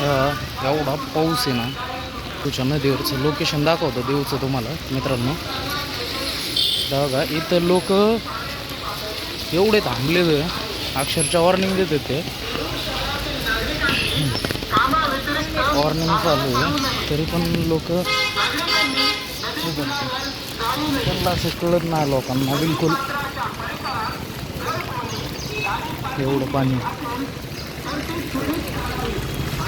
एवढा पाऊस आहे ना तुझ्या नदीवरचं लोकेशन दाखवतो देऊचं तुम्हाला मित्रांनो. तर बघा इथं लोक एवढे थांबलेले अक्षरशः वॉर्निंग देत ते वॉर्निंग चालू आहे तरी पण लोक त्यांना असं कळत नाही लोकांना बिलकुल. एवढं पाणी.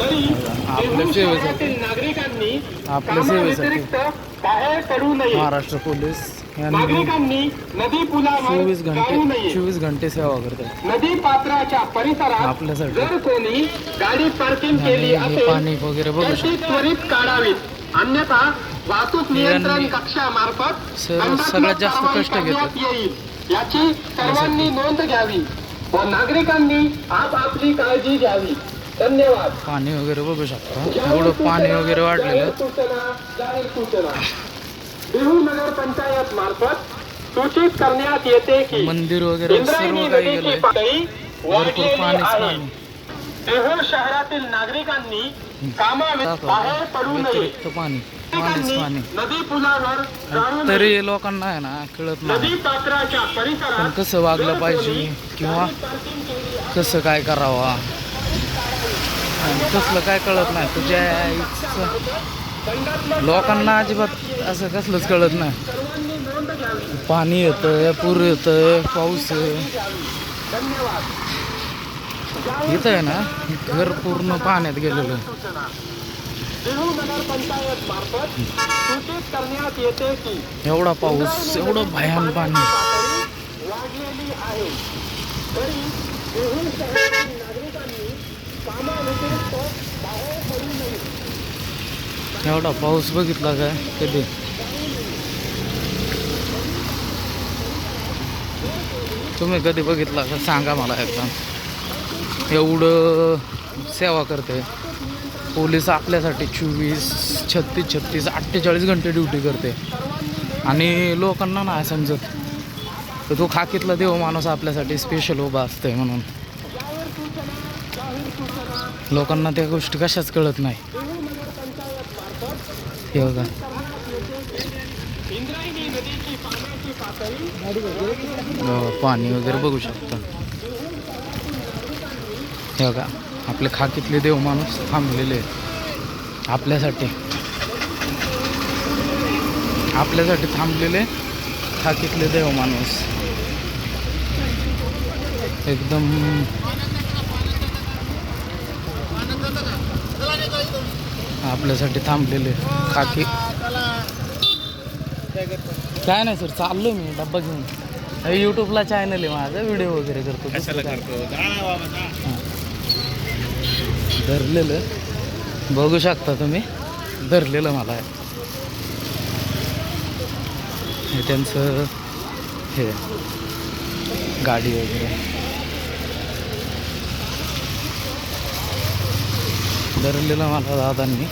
आपल्या सेवेसाठी. आपल्या सेवेसाठी. महाराष्ट्र पोलीस नागरिकांनी नदी पुलावर चोवीस घंटे चोवीस घंटे सेवा करतात नदी पात्राच्या परिसरात आपल्यासाठी. जर कोणी गाडी पार्किंग केली असेल पाणी वगैरे बघू ती त्वरित काढावीत. अन्यथा वाहतूक नियंत्रण कक्षामार्फत सर्व- दंडात्मक सगळ्यात जास्त कष्ट. करण्यात येईल. याची सर्वांनी नोंद घ्यावी व नागरिकांनी आपापली काळजी घ्यावी. धन्यवाद. पाणी वगैरे बघू शकता. एवढं पाणी वगैरे वाढलेलं जाहीर सूचना जाहीर सूचना देहू नगर पंचायत मार्फत सूचित करण्यात येते की मंदिर वगैरे सर्व काही गेलंय. भरपूर पाणीच देहू शहरातील नागरिकांनी कामाव्यतिरिक्त बाहेर पडू नये. व्यतिरिक्त पाणी. नदी पुलावर तरी लोकांना आहे ना कळत नदी नाही पण कसं वागलं पाहिजे किंवा कसं काय करावा? कसलं काय कळत नाही. तुझ्या आईचं लोकांना अजिबात असं कसलंच कळत नाही. पाणी येतं पूर येतं पाऊस आहे. इथं आहे ना घर पूर्ण पाण्यात गेलेलं एवढा पाऊस एवढं भयान पाणी. एवढा पाऊस बघितला काय कधी? तुम्ही कधी बघितला का? सांगा मला एकदा. एवढं सेवा करते. पोलीस आपल्यासाठी चोवीस छत्तीस छत्तीस अठ्ठेचाळीस घंटे ड्युटी करते. आणि लोकांना नाही समजत. तर तो खाकीतला देव माणूस आपल्यासाठी स्पेशल उभा असते म्हणून. लोकांना त्या गोष्टी कशाच कळत नाही. हे बघा. हो, पाणी वगैरे बघू शकता. हे बघा आपले खाकीतले देव माणूस थांबलेले आहेत. आपल्यासाठी. आपल्यासाठी थांबलेले खाकीतले देव माणूस. एकदम आपल्यासाठी थांबलेले खाकी. काय नाही सर चाललो मी डब्बा घेऊन. हे यूट्यूबला चॅनल आहे माझा व्हिडिओ वगैरे करतो. धरलेलं. बघू शकता तुम्ही धरलेलं मला. हे त्यांचं हे गाडी वगैरे. धरलेलं मला दादांनी.